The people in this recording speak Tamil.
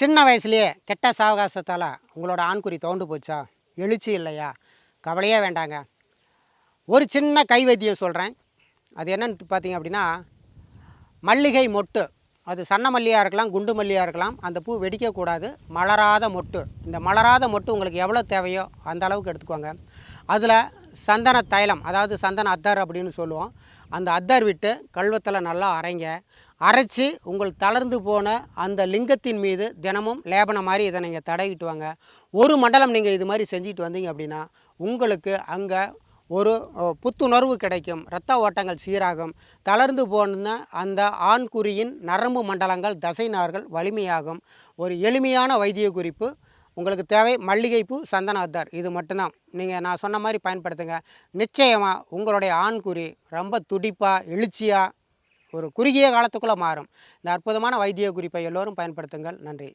சின்ன வயசுலேயே கெட்ட சாவகாசத்தால் உங்களோட ஆண்குறி தோண்டு போச்சா? எழுச்சி இல்லையா? கவலையே வேண்டாங்க. ஒரு சின்ன கை வைத்தியம் சொல்கிறேன் அது என்னன்னு பார்த்தீங்க அப்படின்னா மல்லிகை மொட்டு. அது சன்ன மல்லியாக இருக்கலாம் குண்டு மல்லியாக இருக்கலாம் அந்த பூ வெடிக்கக்கூடாது. மலராத மொட்டு. இந்த மலராத மொட்டு உங்களுக்கு எவ்வளோ தேவையோ அந்த அளவுக்கு எடுத்துக்கோங்க. அதில் சந்தன தைலம் அதாவது சந்தன அத்தர் அப்படின்னு சொல்லுவோம். அந்த அத்தர் விட்டு கல்வத்தில் நல்லா அரைங்க. அரைச்சி உங்கள் தளர்ந்து போன அந்த லிங்கத்தின் மீது தினமும் லேபனம் மாதிரி இதை நீங்கள் தடவிட்டு வாங்க. ஒரு மண்டலம் நீங்கள் இது மாதிரி செஞ்சுட்டு வந்தீங்க அப்படின்னா உங்களுக்கு அங்கே ஒரு புத்துணர்வு கிடைக்கும். இரத்த ஓட்டங்கள் சீராகும். தளர்ந்து போன அந்த ஆண்குறியின் நரம்பு மண்டலங்கள் தசைநார்கள் வலிமையாகும். ஒரு எளிமையான வைத்திய குறிப்பு உங்களுக்கு தேவை மல்லிகைப்பூ சந்தன அத்தார் இது மட்டும்தான். நீங்கள் நான் சொன்ன மாதிரி பயன்படுத்துங்க. நிச்சயமாக உங்களுடைய ஆண்குறி ரொம்ப துடிப்பாக எழுச்சியாக ஒரு குறுகிய காலத்துக்குள்ளே மாறும். இந்த அற்புதமான வைத்திய குறிப்பை எல்லோரும் பயன்படுத்துங்கள். நன்றி.